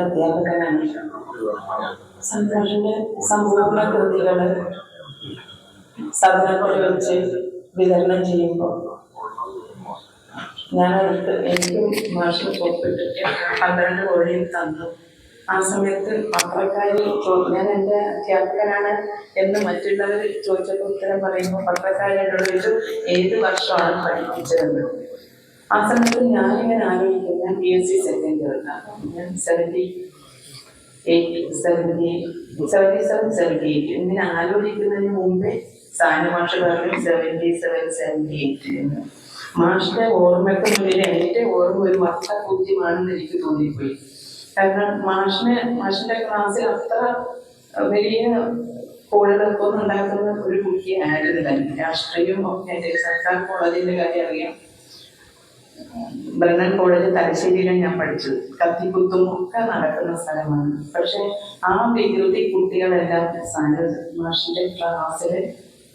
അധ്യാപകനാണ് സന്തോഷിന്റെ സമ്പൂർണ കൃതികൾ സദനത്തിൽ വെച്ച് വിതരണം ചെയ്യുമ്പോൾ ഞാനടുത്ത് എനിക്കും മാഷിൽ ഒപ്പിട്ടിട്ട് പന്ത്രണ്ട് കോഴിയും തന്നു. ആ സമയത്ത് പത്രക്കാരി ചോ- ഞാൻ എന്റെ അധ്യാപകനാണ് എന്ന് മറ്റുള്ളവർ ചോദിച്ചപ്പോൾ ഉത്തരം പറയുമ്പോൾ പത്രക്കാരനോട് ഏത് വർഷമാണ് പഠിപ്പിച്ചതെന്ന്? ആ സമയത്ത് ഞാനിങ്ങനെ ആലോചിക്കും. ഞാൻ ബി എസ് സി സെക്കൻഡ് അപ്പം ഞാൻ seventy eight seventy seventy seven seventy eight ഇങ്ങനെ ആലോചിക്കുന്നതിന് മുമ്പേ സാന മാഷ് പറഞ്ഞു സെവന്റി സെവൻ സെവന്റി എയ്റ്റ് എന്ന്. മാഷിന്റെ ഓർമ്മയ്ക്ക് മുന്നിൽ എന്റെ ഓർമ്മ ഒരു വർഷ പൂജ്യമാണെന്ന് എനിക്ക് തോന്നിപ്പോയി. കാരണം മാഷിന് മാഷിന്റെ ക്ലാസ്സിൽ അത്ര വലിയ കോളുകൾക്കൊന്നും ഉണ്ടാക്കുന്ന ഒരു കുട്ടിയായിരുന്നില്ല രാഷ്ട്രീയം ഒക്കെ സർക്കാർ കോളേജിന്റെ കാര്യം അറിയാം. ബ്രണ്ണൻ കോളേജ് തലശ്ശേരിയിലാണ് ഞാൻ പഠിച്ചത്. കത്തിക്കുത്തും ഒക്കെ നടക്കുന്ന സ്ഥലമാണ്. പക്ഷെ ആ വികൃതി കുട്ടികളെല്ലാം സാന മാഷിന്റെ ക്ലാസ്സിൽ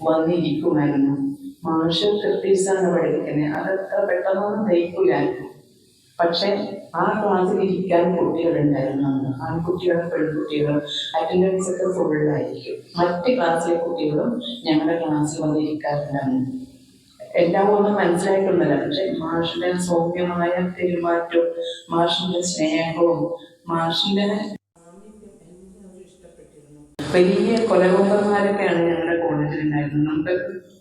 വന്നിരിക്കുമായിരുന്നു. മാഷ് കൃത്യസാണ് പഠിക്കുന്നത് അതത്ര പെട്ടെന്നൊന്നും ദഹിക്കില്ലായിരുന്നു പക്ഷെ ആ ക്ലാസ്സിൽ ഇരിക്കാൻ കുട്ടികളുണ്ടായിരുന്നു അന്ന്. ആൺകുട്ടികളും പെൺകുട്ടികളും അറ്റൻഡൻസ് ഒക്കെ ഫുള്ളായിരിക്കും മറ്റ് ക്ലാസ്സിലെ കുട്ടികളും ഞങ്ങളുടെ ക്ലാസ്സിൽ വന്നിരിക്കാറുണ്ടായിരുന്നു എല്ലാം ഒന്നും മനസ്സിലായിട്ടൊന്നുമില്ല. പക്ഷെ മാഷിന്റെ സൗമ്യമായ പെരുമാറ്റവും മാഷിന്റെ സ്നേഹവും മാഷിന്റെ വലിയ കൊലകൊമ്പന്മാരൊക്കെയാണ് ഞങ്ങളുടെ കോളേജിൽ ഉണ്ടായിരുന്നത്. നമുക്ക്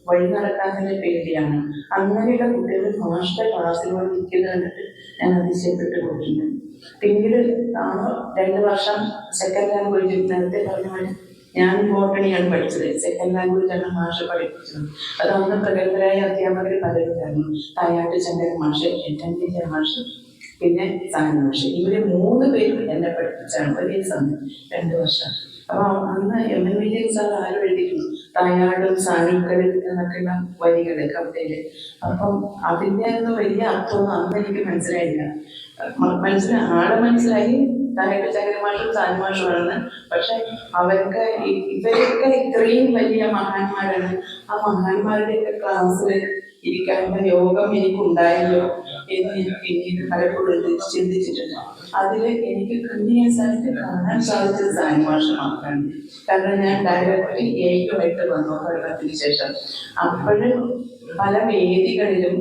വഴി നടക്കാൻ തന്നെ പേടിയാണ്. അങ്ങനെയുള്ള കുട്ടികൾ മാഷിന്റെ ക്ലാസ്സിൽ വന്ന് നിൽക്കുന്നത് കണ്ടിട്ട് ഞാൻ അതിശയപ്പെട്ട് പോയിട്ടുണ്ട്. പിന്നീട് രണ്ട് വർഷം സെക്കൻഡ് ലാംഗ്വേജ് നേരത്തെ പറഞ്ഞ പോലെ ഞാൻ ബോട്ടണിയാണ് പഠിച്ചത്. സെക്കൻഡ് ലാംഗ്വേജ് ആണ് ഭാഷ പഠിപ്പിച്ചത്. അത് അന്ന് പ്രഗത്ഭരായ അധ്യാപകർ പലരുണ്ടായിരുന്നു തായാട്ട് ചന്ദ്രൻ മാഷ് വലിയ മാഷ് പിന്നെ സാന മാഷ്. ഇവർ മൂന്ന് പേരും എന്നെ പഠിപ്പിച്ചാണ്. ഒരേ സമയം രണ്ട് വർഷം. അപ്പൊ അന്ന് എം എൻ വിജയൻ സാർ ആരും എഴുതിയിരുന്നു? തായാടും സാനുക്കളിൽ എന്നൊക്കെയുള്ള വരികൾ കവിതയിൽ അപ്പം അതിന്റെ ഒന്നും വലിയ അർത്ഥമൊന്നും അന്ന് എനിക്ക് മനസ്സിലായില്ല. മനസ്സിലായി ആളെ മനസ്സിലായി തായാട്ട് ചന്ദ്രമാഷും സാനുമാഷുമാണെന്ന് പക്ഷെ അവർക്ക് ഇവരൊക്കെ ഇത്രയും വലിയ മഹാന്മാരാണ്. ആ മഹാന്മാരുടെയൊക്കെ ക്ലാസ്സിൽ ഇരിക്കാനുള്ള യോഗം എനിക്കുണ്ടായല്ലോ. എന്ന് ഞാൻ പിന്നീട് പലപ്പോഴും ചിന്തിച്ചിട്ടുണ്ട്. അതിൽ എനിക്ക് സ്ഥലത്ത് കാണാൻ സാധിച്ചത് സാനിമാഷ മാത്രമാണ് കാരണം ഞാൻ ഡയറക്റ്റ് ഏകമായിട്ട് വന്നു പഠനത്തിന് ശേഷം. അപ്പോഴും പല വേദികളിലും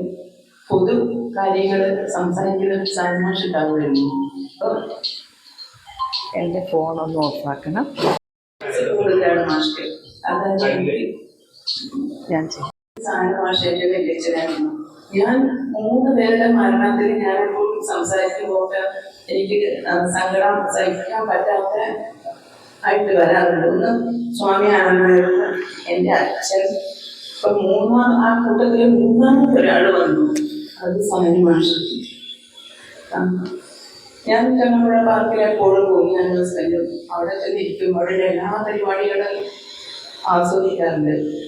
പൊതു കാര്യങ്ങൾ സംസാരിക്കുന്ന ഒരു സാനിമാഷ ഉണ്ടാവുമായിരുന്നു. അപ്പോൾ എന്റെ ഫോണൊന്ന് ഓഫാക്കണം കൂടുതലാണ് മാഷ്ക്ക് അതായത് ഞാൻ ഞാൻ മൂന്ന് പേരുടെ മരണത്തിൽ ഞാൻ എപ്പോഴും സംസാരിക്കുമ്പോൾ എനിക്ക് സങ്കടം സഹിക്കാൻ പറ്റാത്ത ആയിട്ട് വരാറുണ്ട്. ഒന്ന് സ്വാമി ആനന്ദമായിരുന്നു എന്റെ അച്ഛൻ. ഇപ്പൊ മൂന്നാം ആ കൂട്ടത്തിൽ മൂന്നാമത്തെ ഒരാൾ വന്നു. അത് സാനി മാഷ്. ഞാൻ ചങ്ങമ്പുഴ പാർക്കിൽ എപ്പോഴും പോകും ഞാൻ ഹസ്ബൻഡും അവിടെ ചെന്നിരിക്കും. അവിടെ എല്ലാ പരിപാടികളും ആസ്വദിക്കാറുണ്ട്.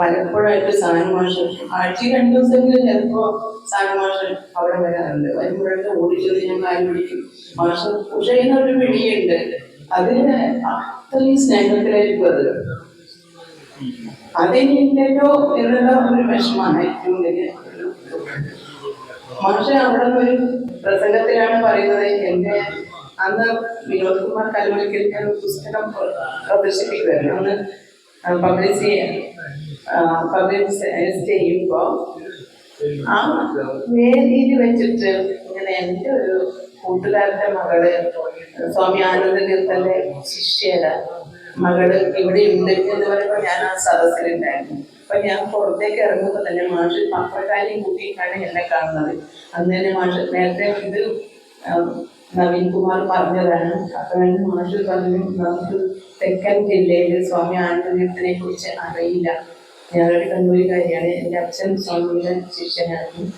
പലപ്പോഴായിട്ട് സാൻ മാഷ് ആഴ്ച രണ്ട് ദിവസമെങ്കിലും ചിലപ്പോ സാൻ മാഷ് അവിടെ വരാറുണ്ട്. വരുമ്പോഴൊക്കെ ഓടിച്ചത് ഞാൻ കാര്യം പിടിക്കും. മാഷ് ഉഷയുന്ന ഒരു പിടിയുണ്ട്. അതിന് അത്രയും സ്നേഹത്തിലായിരിക്കും അത്. അതെനിക്കോ എന്നുള്ള ഒരു വിഷമാണ് ഏറ്റവും വലിയ മാഷ അവിടെ ഒരു പ്രസംഗത്തിലാണ് പറയുന്നത്. എന്റെ അന്ന് വിനോദ് കുമാർ ഒരു പുസ്തകം പ്രദർശിപ്പിക്കുമായിരുന്നു അന്ന് പബ്ലിഷ് പബ്ലിഷ് ചെയ്യുമ്പോൾ ആ വേദിയിൽ വെച്ചിട്ട് ഇങ്ങനെ എന്റെ ഒരു കൂട്ടുകാരന്റെ മകൾ സ്വാമി ആനന്ദ തീർത്ഥന്റെ ശിഷ്യയുടെ മകൾ ഇവിടെ ഉണ്ട് എന്ന് പറയുമ്പോൾ ഞാൻ ആ സദസ്സിലുണ്ടായിരുന്നു അപ്പൊ ഞാൻ പുറത്തേക്ക് ഇറങ്ങുമ്പോൾ തന്നെ മാഷ് പത്രക്കാരെയും കൂട്ടിയിട്ടാണ് എന്നെ കാണുന്നത്. അന്ന് തന്നെ മാഷ് നേരത്തെ ഇത് നവീൻ കുമാർ പറഞ്ഞതാണ്. അപ്പൊ ഞാൻ മാഷ് പറഞ്ഞു നമുക്ക് തെക്കൻ ജില്ലയിൽ സ്വാമി ആനന്ദനെ കുറിച്ച് അറിയില്ല. ഞാനൊരു കണ്ണൂരുകാരിയാണ് എന്റെ അച്ഛൻ സ്വാമിയുടെ ശിഷ്യനായിരുന്നു.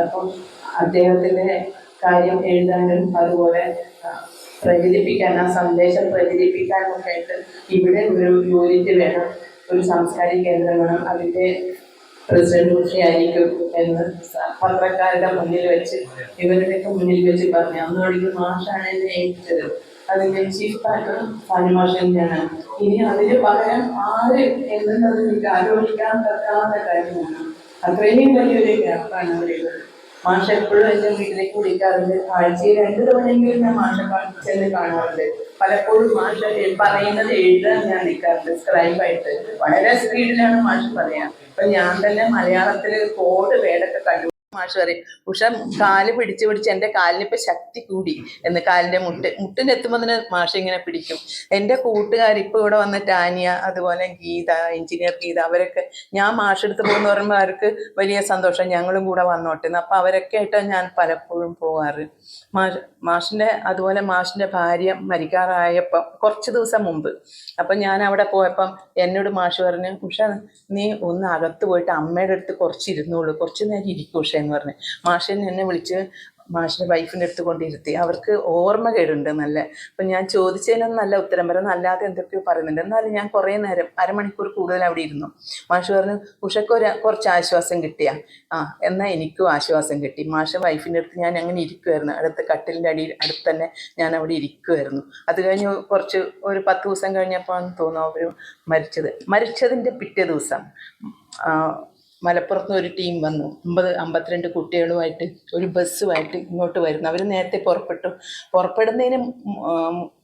അപ്പം അദ്ദേഹത്തിന്റെ കാര്യം എഴുതാനും അതുപോലെ പ്രചരിപ്പിക്കാൻ ആ സന്ദേശം പ്രചരിപ്പിക്കാനൊക്കെ ആയിട്ട് ഇവിടെ ഒരു യൂണിറ്റ് വേണം. ഒരു സാംസ്കാരിക കേന്ദ്രം വേണം. അതിന്റെ പ്രസിഡന്റ് ഉഷയായിരിക്കും എന്ന് പത്രക്കാരുടെ മുന്നിൽ വെച്ച് ഇവരുടെയൊക്കെ മുന്നിൽ വെച്ച് പറഞ്ഞു. അന്ന് വഴിക്ക് മാഷാണ് എന്നെ ഏൽപ്പിച്ചത്. അതിന്റെ ചീഫ് പാറ്റർ സാനിമാഷ തന്നെയാണ് ഇനി അതിന് പകരം ആര് എന്നുള്ളത് എനിക്ക് ആലോചിക്കാൻ പറ്റാത്ത കാര്യമാണ്. അത്രയും വലിയൊരു ഗ്യാപ്പാണ് അവരുള്ളത് മാഷ എപ്പോഴും എന്റെ വീട്ടിലേക്ക് വിളിക്കാറുണ്ട്. ആഴ്ചയിൽ രണ്ടു തവണയെങ്കിലും ഞാൻ മാഷ ചെന്ന് കാണാറുണ്ട്. പലപ്പോഴും മാഷ പറയുന്നത് എഴുതാൻ ഞാൻ നിൽക്കാറുണ്ട് സ്ക്രൈബായിട്ട് വളരെ സ്പീഡിലാണ് മാഷ് പറയാം. അപ്പൊ ഞാൻ തന്നെ മലയാളത്തിൽ കോഡ് വേടൊക്കെ കണ്ടു മാഷ് പറയും ഉഷ കാൽ പിടിച്ച് പിടിച്ച് എന്റെ കാലിന് ഇപ്പൊ ശക്തി കൂടി. എന്ന് കാലിന്റെ മുട്ട് മുട്ടിനെത്തുമ്പോൾ തന്നെ മാഷ് ഇങ്ങനെ പിടിക്കും. എന്റെ കൂട്ടുകാർ ഇപ്പൊ ഇവിടെ വന്ന ടാനിയ അതുപോലെ ഗീത എഞ്ചിനീയർ ഗീത അവരൊക്കെ ഞാൻ മാഷ് എടുത്ത് പോകുന്ന പറയുമ്പോൾ അവർക്ക് വലിയ സന്തോഷം. ഞങ്ങളും കൂടെ വന്നോട്ടെന്ന് അപ്പൊ അവരൊക്കെ ആയിട്ടാണ് ഞാൻ പലപ്പോഴും പോകാറ്. മാഷ് മാഷിന്റെ അതുപോലെ മാഷിന്റെ ഭാര്യ മരിക്കാറായപ്പം കുറച്ച് ദിവസം മുമ്പ്. അപ്പം ഞാൻ അവിടെ പോയപ്പം എന്നോട് മാഷ് പറഞ്ഞു ഉഷ നീ ഒന്ന് അകത്ത് പോയിട്ട് അമ്മയുടെ അടുത്ത് കുറച്ച് ഇരുന്നോളൂ കുറച്ച് നേരം ഇരിക്കും ഉഷ എന്ന് പറഞ്ഞു. മാഷൻ എന്നെ വിളിച്ച് മാഷിന്റെ വൈഫിന്റെ അടുത്ത് കൊണ്ടിരുത്തി. അവർക്ക് ഓർമ്മകേടുണ്ട് നല്ല. അപ്പം ഞാൻ ചോദിച്ചതിനൊന്നും നല്ല ഉത്തരം പറയുന്നു അല്ലാതെ എന്തൊക്കെയോ പറയുന്നുണ്ട്. എന്നാലും ഞാൻ കുറേ നേരം അരമണിക്കൂർ കൂടുതൽ അവിടെ ഇരുന്നു. മാഷ് പറഞ്ഞു ഉഷയ്ക്ക് കുറച്ച് ആശ്വാസം കിട്ടിയ? ആ എന്നാൽ എനിക്കും ആശ്വാസം കിട്ടി. മാഷ് വൈഫിന്റെ അടുത്ത് ഞാൻ അങ്ങനെ ഇരിക്കുമായിരുന്നു അടുത്ത കട്ടിലിന്റെ അടിയിൽ അടുത്ത് തന്നെ ഞാൻ അവിടെ ഇരിക്കുമായിരുന്നു അത് കഴിഞ്ഞ് കുറച്ച് ഒരു പത്ത് ദിവസം കഴിഞ്ഞപ്പോൾ തോന്നുന്നു അവർ മരിച്ചത്. മരിച്ചതിന്റെ പിറ്റേ ദിവസം മലപ്പുറത്ത് ഒരു ടീം വന്നു. അമ്പത് അമ്പത്തിരണ്ട് കുട്ടികളുമായിട്ട് ഒരു ബസ്സുമായിട്ട് ഇങ്ങോട്ട് വരുന്നു. അവർ നേരത്തെ പുറപ്പെട്ടു. പുറപ്പെടുന്നതിന്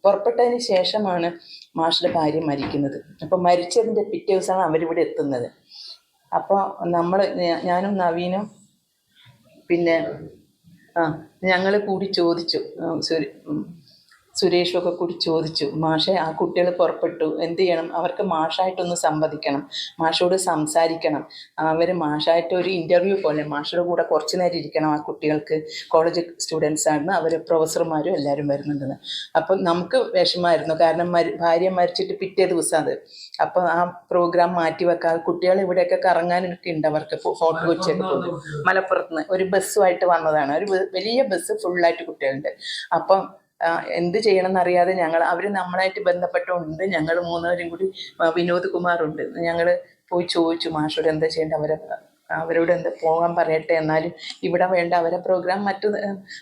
പുറപ്പെട്ടതിന് ശേഷമാണ് മാഷിന്റെ ഭാര്യ മരിക്കുന്നത്. അപ്പോൾ മരിച്ചതിന്റെ പിറ്റേ ദിവസമാണ് അവരിവിടെ എത്തുന്നത്. അപ്പോൾ നമ്മൾ ഞാനും നവീനും പിന്നെ ആ ഞങ്ങൾ കൂടി ചോദിച്ചു. ആ, സുര- ഉം, സുരേഷും ഒക്കെ കൂടി ചോദിച്ചു മാഷെ ആ കുട്ടികൾ പുറപ്പെട്ടു. എന്ത് ചെയ്യണം? അവർക്ക് മാഷായിട്ടൊന്ന് സംവദിക്കണം. മാഷോട് സംസാരിക്കണം. അവർ മാഷായിട്ട് ഒരു ഇന്റർവ്യൂ പോലെ മാഷയുടെ കൂടെ കുറച്ച് നേരം ഇരിക്കണം ആ കുട്ടികൾക്ക്. കോളേജ് സ്റ്റുഡൻസ് ആണ് അവർ പ്രൊഫസർമാരും എല്ലാവരും വരുന്നുണ്ടെന്ന്. അപ്പം നമുക്ക് വിഷമമായിരുന്നു. കാരണം മരി ഭാര്യ മരിച്ചിട്ട് പിറ്റേ ദിവസം അത്. അപ്പം ആ പ്രോഗ്രാം മാറ്റി വെക്കാതെ കുട്ടികൾ ഇവിടെയൊക്കെ കറങ്ങാനൊക്കെ ഉണ്ട് അവർക്ക് ഫോർട്ട് കൊച്ചിയൊക്കെ പോകും മലപ്പുറത്ത് നിന്ന്. ഒരു ബസ്സുമായിട്ട് വന്നതാണ്. ഒരു വലിയ ബസ് ഫുള്ളായിട്ട് കുട്ടികളുണ്ട്. അപ്പം എന്ത് ചെയ്യണം എന്നറിയാതെ ഞങ്ങൾ അവർ നമ്മളായിട്ട് ബന്ധപ്പെട്ടുണ്ട്. ഞങ്ങൾ മൂന്നുപേരും കൂടി വിനോദ് കുമാറുണ്ട്. ഞങ്ങൾ പോയി ചോദിച്ചു മാഷോട് എന്താ ചെയ്യേണ്ടത്? അവരെ അവരോട് എന്താ പോകാൻ പറയട്ടെ എന്നാലും ഇവിടെ വേണ്ട അവരെ പ്രോഗ്രാം മറ്റു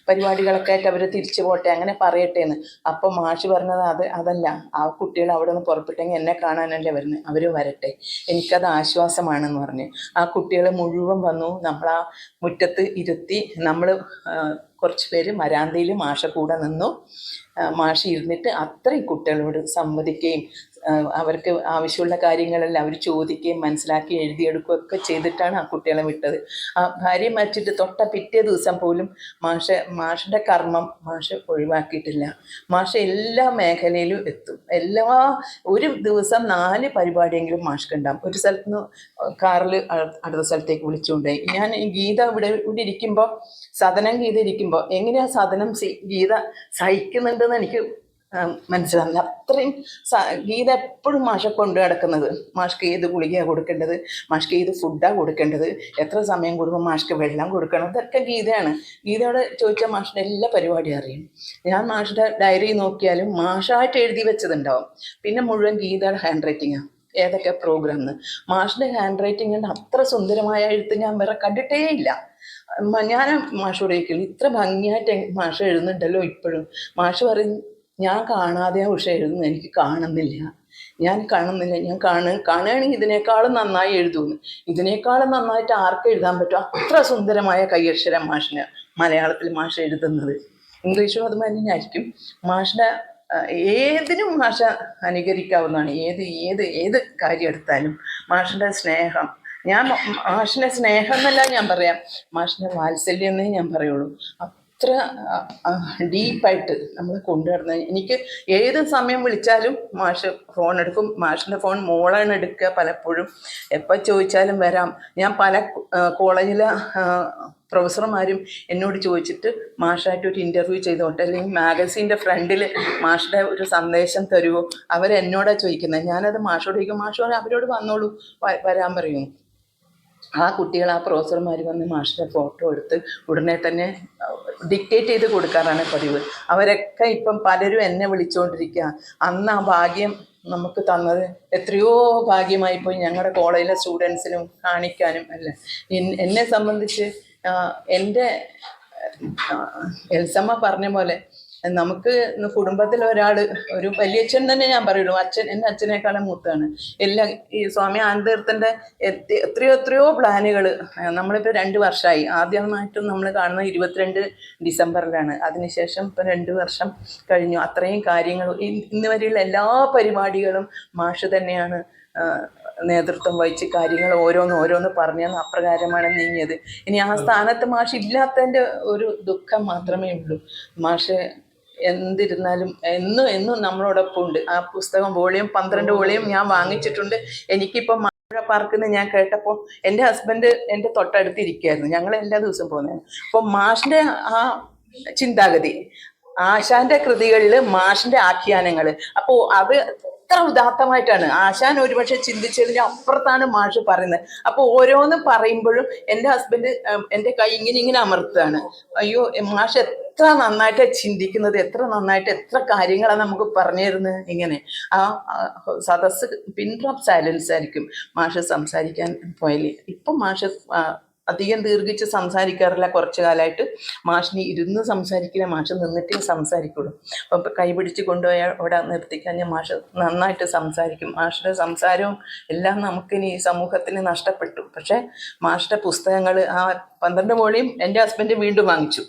പരിപാടികളൊക്കെ ആയിട്ട് അവർ തിരിച്ചു പോട്ടെ അങ്ങനെ പറയട്ടെ എന്ന്. അപ്പം മാഷ് പറഞ്ഞത് അത് അതല്ല. ആ കുട്ടികൾ അവിടെ നിന്ന് പുറപ്പെട്ടെങ്കിൽ എന്നെ കാണാനല്ലേ വരുന്നത് അവർ വരട്ടെ. എനിക്കത് ആശ്വാസമാണെന്ന് പറഞ്ഞു. ആ കുട്ടികൾ മുഴുവൻ വന്നു. നമ്മൾ ആ മുറ്റത്ത് ഇരുത്തി നമ്മൾ കുറച്ച് പേര് മരാന്തയിൽ മാഷ കൂടെ നിന്നു. മാഷി ഇരുന്നിട്ട് അത്രയും കുട്ടികളോട് സംവദിക്കുകയും അവർക്ക് ആവശ്യമുള്ള കാര്യങ്ങളെല്ലാം അവർ ചോദിക്കുകയും മനസ്സിലാക്കി എഴുതിയെടുക്കുകയും ഒക്കെ ചെയ്തിട്ടാണ് ആ കുട്ടികളെ വിട്ടത്. ആ ഭാര്യ മരിച്ചിട്ട് തൊട്ട പിറ്റേ ദിവസം പോലും മാഷ മാഷിന്റെ കർമ്മം മാഷ് ഒഴിവാക്കിയിട്ടില്ല. മാഷ് എല്ലാ മേഖലയിലും എത്തും. എല്ലാ ഒരു ദിവസം നാല് പരിപാടിയെങ്കിലും മാഷ്ക്ക് ഉണ്ടാകും ഒരു സ്ഥലത്ത് നിന്ന് കാറിൽ അടുത്ത സ്ഥലത്തേക്ക് വിളിച്ചുകൊണ്ടുപോയി ഞാൻ ഗീത ഇവിടെ ഇവിടെ ഇരിക്കുമ്പോൾ സദനം ഗീത ഇരിക്കുമ്പോൾ എങ്ങനെയാ സദനം ഗീത സഹിക്കുന്നുണ്ടെന്ന് എനിക്ക് മനസ്സിലാവില്ല അത്രയും ഗീത എപ്പോഴും മാഷ കൊണ്ടു കിടക്കുന്നത് മാഷ്ക്ക് ഏത് ഗുളികയാണ് കൊടുക്കേണ്ടത്? മാഷ്ക്ക് ഏത് ഫുഡാണ് കൊടുക്കേണ്ടത്? എത്ര സമയം കൂടുമ്പോൾ മാഷ്ക്ക് വെള്ളം കൊടുക്കണം? ഇതൊക്കെ ഗീതയാണ്. ഗീതയോട് ചോദിച്ചാൽ മാഷിന്റെ എല്ലാ പരിപാടിയും അറിയും. ഞാൻ മാഷിന്റെ ഡയറി നോക്കിയാലും മാഷായിട്ട് എഴുതി വെച്ചതുണ്ടാവും. പിന്നെ മുഴുവൻ ഗീതയുടെ ഹാൻഡ് റൈറ്റിങ്ങാണ് ഏതൊക്കെ പ്രോഗ്രാം മാഷിന്റെ ഹാൻഡ് റൈറ്റിംഗ് കണ്ട് അത്ര സുന്ദരമായ എഴുത്ത് ഞാൻ വേറെ കണ്ടിട്ടേ ഇല്ല. ഞാൻ മാഷോട് ചോദിക്കും ഇത്ര ഭംഗിയായിട്ട് മാഷ് എഴുതുന്നുണ്ടല്ലോ ഇപ്പോഴും. മാഷ് പറയും ഞാൻ കാണാതെ ഉഷ എഴുതുന്നത് എനിക്ക് കാണുന്നില്ല. ഞാൻ കാണുന്നില്ല. ഞാൻ കാണ കാണുകയാണെങ്കിൽ ഇതിനേക്കാളും നന്നായി എഴുതുന്നു. ഇതിനേക്കാളും നന്നായിട്ട് ആർക്ക് എഴുതാൻ പറ്റും? അത്ര സുന്ദരമായ കയ്യക്ഷരം മാഷിന് മലയാളത്തിൽ മാഷ് എഴുതുന്നത്. ഇംഗ്ലീഷും അത് തന്നെയായിരിക്കും. മാഷിന്റെ ഏതിനും ഭാഷ അനുകരിക്കാവുന്നതാണ്. ഏത് ഏത് ഏത് കാര്യം എടുത്താലും മാഷിന്റെ സ്നേഹം. ഞാൻ മാഷിന്റെ സ്നേഹം എന്നല്ല ഞാൻ പറയാം. മാഷിന്റെ വാത്സല്യം എന്നേ ഞാൻ പറയുള്ളൂ. അത്ര ഡീപ്പായിട്ട് നമ്മൾ കൊണ്ടുവരുന്ന എനിക്ക് ഏത് സമയം വിളിച്ചാലും മാഷ് ഫോൺ എടുക്കും. മാഷിന്റെ ഫോൺ മോളാണ് എടുക്കുക പലപ്പോഴും. എപ്പോൾ ചോദിച്ചാലും വരാം. ഞാൻ പല കോളേജിലെ പ്രൊഫസർമാരും എന്നോട് ചോദിച്ചിട്ട് മാഷായിട്ട് ഒരു ഇന്റർവ്യൂ ചെയ്തോട്ടെ. അല്ലെങ്കിൽ മാഗസീന്റെ ഫ്രണ്ടിൽ മാഷിന്റെ ഒരു സന്ദേശം തരുമോ അവരെന്നോടാണ് ചോദിക്കുന്നത് ഞാനത് മാഷോട് ചോദിക്കും. മാഷ് അവരോട് വന്നോളൂ വരാൻ പറയും. ആ കുട്ടികൾ ആ പ്രൊഫസർമാർ വന്ന് മാഷിന്റെ ഫോട്ടോ എടുത്ത് ഉടനെ തന്നെ ഡിക്റ്റേറ്റ് ചെയ്ത് കൊടുക്കാറാണ് പതിവ്. അവരൊക്കെ ഇപ്പം പലരും എന്നെ വിളിച്ചുകൊണ്ടിരിക്കുക അന്ന് ആ ഭാഗ്യം നമുക്ക് തന്നത് എത്രയോ ഭാഗ്യമായി പോയി ഞങ്ങളുടെ കോളേജിലെ സ്റ്റുഡൻസിനും കാണിക്കാനും അല്ല. എന്നെ സംബന്ധിച്ച് എന്റെ എൽസമ്മ പറഞ്ഞ പോലെ നമുക്ക് കുടുംബത്തിൽ ഒരാൾ ഒരു വലിയച്ഛൻ തന്നെ ഞാൻ പറയുള്ളൂ. അച്ഛൻ എന്റെ അച്ഛനേക്കാളും മൂത്താണ്. എല്ലാ ഈ സ്വാമി ആനന്ദീർത്ഥന്റെ എത്രയോ എത്രയോ പ്ലാനുകൾ നമ്മളിപ്പോൾ രണ്ട് വർഷമായി ആദ്യമായിട്ടും നമ്മൾ കാണുന്നത് ഇരുപത്തിരണ്ട് ഡിസംബറിലാണ്. അതിനുശേഷം ഇപ്പം രണ്ട് വർഷം കഴിഞ്ഞു. അത്രയും കാര്യങ്ങൾ ഇന്ന് വരെയുള്ള എല്ലാ പരിപാടികളും മാഷ് തന്നെയാണ് നേതൃത്വം വഹിച്ച് കാര്യങ്ങൾ ഓരോന്ന് ഓരോന്ന് പറഞ്ഞാൽ അപ്രകാരമാണ് നീങ്ങിയത്. ഇനി ആ സ്ഥാനത്ത് മാഷ് ഇല്ലാത്തതിന്റെ ഒരു ദുഃഖം മാത്രമേ ഉള്ളൂ. മാഷ് എന്തിരുന്നാലും എന്നും എന്നും നമ്മളോടൊപ്പം ഉണ്ട്. ആ പുസ്തകം വോളിയം പന്ത്രണ്ട് വോളിയം ഞാൻ വാങ്ങിച്ചിട്ടുണ്ട്. എനിക്കിപ്പോൾ മഴ പാർക്കെന്ന് ഞാൻ കേട്ടപ്പോൾ എന്റെ ഹസ്ബൻഡ് എന്റെ തൊട്ടടുത്ത് ഇരിക്കുകയായിരുന്നു. ഞങ്ങൾ എല്ലാ ദിവസവും പോകുന്നതാണ് അപ്പോൾ മാഷിന്റെ ആ ചിന്താഗതി ആശാന്റെ കൃതികളിൽ മാഷിന്റെ ആഖ്യാനങ്ങൾ അപ്പോൾ അത് എത്ര ഉദാത്തമായിട്ടാണ്. ആശാൻ ഒരുപക്ഷെ ചിന്തിച്ചതിന് അപ്പുറത്താണ് മാഷ് പറയുന്നത്. അപ്പോൾ ഓരോന്ന് പറയുമ്പോഴും എന്റെ ഹസ്ബൻഡ് എന്റെ കൈ ഇങ്ങനെ ഇങ്ങനെ അമർത്തുകയാണ്. അയ്യോ മാഷ് എത്ര നന്നായിട്ട് ചിന്തിക്കുന്നത്? എത്ര നന്നായിട്ട് എത്ര കാര്യങ്ങളാണ് നമുക്ക് പറഞ്ഞു തരുന്നത്? ഇങ്ങനെ. ആ സദസ് പിൻ ഡ്രോപ്പ് സൈലൻസ് ആയിരിക്കും മാഷ് സംസാരിക്കാൻ പോയാൽ ഇപ്പം മാഷ് അധികം ദീർഘിച്ച് സംസാരിക്കാറില്ല. കുറച്ച് കാലമായിട്ട് മാഷിന് ഇരുന്ന് സംസാരിക്കില്ല. മാഷ് നിന്നിട്ടേ സംസാരിക്കുള്ളൂ. അപ്പം കൈ പിടിച്ച് കൊണ്ടുപോയ അവിടെ നിർത്തിക്കഴിഞ്ഞാൽ മാഷ് നന്നായിട്ട് സംസാരിക്കും. മാഷിന്റെ സംസാരവും എല്ലാം നമുക്കിനി സമൂഹത്തിന് നഷ്ടപ്പെട്ടു. പക്ഷേ മാഷിന്റെ പുസ്തകങ്ങൾ ആ പന്ത്രണ്ട് മോളിയും എന്റെ ഹസ്ബൻഡ് വീണ്ടും വാങ്ങിച്ചു.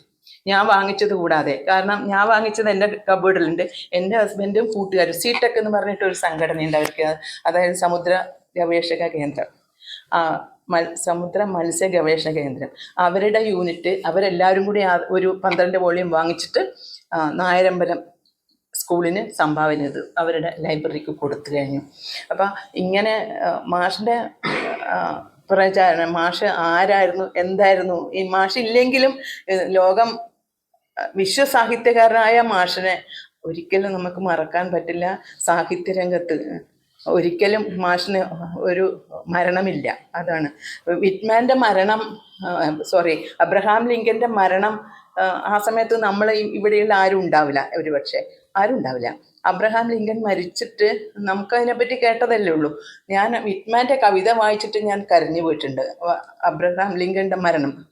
ഞാൻ വാങ്ങിച്ചത് കൂടാതെ. കാരണം ഞാൻ വാങ്ങിച്ചത് എന്റെ കബോർഡിലുണ്ട്. എന്റെ ഹസ്ബൻഡും കൂട്ടുകാരും സീറ്റക്ക് എന്ന് പറഞ്ഞിട്ട് ഒരു സംഘടനയുണ്ട് അവർക്ക്. അതായത് സമുദ്ര ഗവേഷക കേന്ദ്രം. സമുദ്ര മത്സ്യ ഗവേഷണ കേന്ദ്രം. അവരുടെ യൂണിറ്റ് അവരെല്ലാവരും കൂടി ഒരു പന്ത്രണ്ട് വോളിയം വാങ്ങിച്ചിട്ട് നായരമ്പലം സ്കൂളിന് സംഭാവന ചെയ്തു അവരുടെ ലൈബ്രറിക്ക് കൊടുത്തു കഴിഞ്ഞു. അപ്പം ഇങ്ങനെ മാഷിന്റെ പ്രചാരണം മാഷ് ആരായിരുന്നു എന്തായിരുന്നു? ഈ മാഷ് ഇല്ലെങ്കിലും ലോകം വിശ്വസാഹിത്യകാരനായ മാഷിനെ ഒരിക്കലും നമുക്ക് മറക്കാൻ പറ്റില്ല സാഹിത്യരംഗത്ത്. ഒരിക്കലും മാഷിന് ഒരു മരണമില്ല. അതാണ്. വിറ്റ്മാന്റെ മരണം സോറി അബ്രഹാം ലിങ്കന്റെ മരണം ആ, സമയത്ത് നമ്മൾ ഇവിടെയുള്ള ആരും ഉണ്ടാവില്ല. ഒരു പക്ഷേ ആരും ഉണ്ടാവില്ല. അബ്രഹാം ലിങ്കൻ മരിച്ചിട്ട് നമുക്കതിനെപ്പറ്റി കേട്ടതല്ലേ ഉള്ളൂ. ഞാൻ വിറ്റ്മാന്റെ കവിത വായിച്ചിട്ട് ഞാൻ കരഞ്ഞു പോയിട്ടുണ്ട്. അബ്രഹാം ലിങ്കന്റെ മരണം.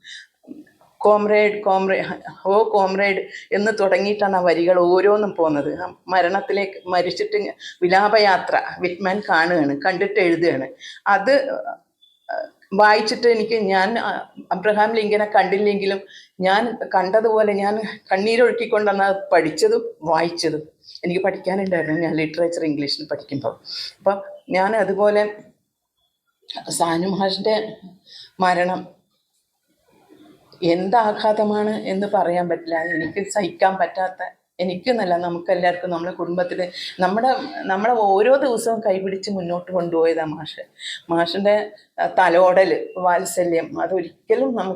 കോമ്രേഡ് കോംറേഡ് ഓ കോമ്രേഡ് എന്ന് തുടങ്ങിയിട്ടാണ് ആ വരികൾ ഓരോന്നും പോകുന്നത്. മരണത്തിലേക്ക് മരിച്ചിട്ട് വിലാപയാത്ര വിറ്റ്മാൻ കാണുകയാണ് കണ്ടിട്ട് എഴുതുകയാണ്. അത് വായിച്ചിട്ട് എനിക്ക് ഞാൻ അബ്രഹാം ലിങ്കനെ കണ്ടില്ലെങ്കിലും ഞാൻ കണ്ടതുപോലെ ഞാൻ കണ്ണീരൊഴുക്കിക്കൊണ്ടാണ് അത് പഠിച്ചതും വായിച്ചതും. എനിക്ക് പഠിക്കാനുണ്ടായിരുന്നു ഞാൻ ലിറ്ററേച്ചർ ഇംഗ്ലീഷിൽ പഠിക്കുമ്പോൾ അപ്പം ഞാൻ അതുപോലെ സാനു മഹാഷിന്റെ മരണം എന്താഘാതമാണ് എന്ന് പറയാൻ പറ്റില്ല. എനിക്ക് സഹിക്കാൻ പറ്റാത്ത എനിക്കെന്നല്ല നമുക്കെല്ലാവർക്കും നമ്മുടെ കുടുംബത്തിൽ നമ്മുടെ നമ്മളെ ഓരോ ദിവസവും കൈപിടിച്ച് മുന്നോട്ട് കൊണ്ടുപോയതാണ് മാഷ്. മാഷിന്റെ തലോടൽ വാത്സല്യം അതൊരിക്കലും നമുക്ക്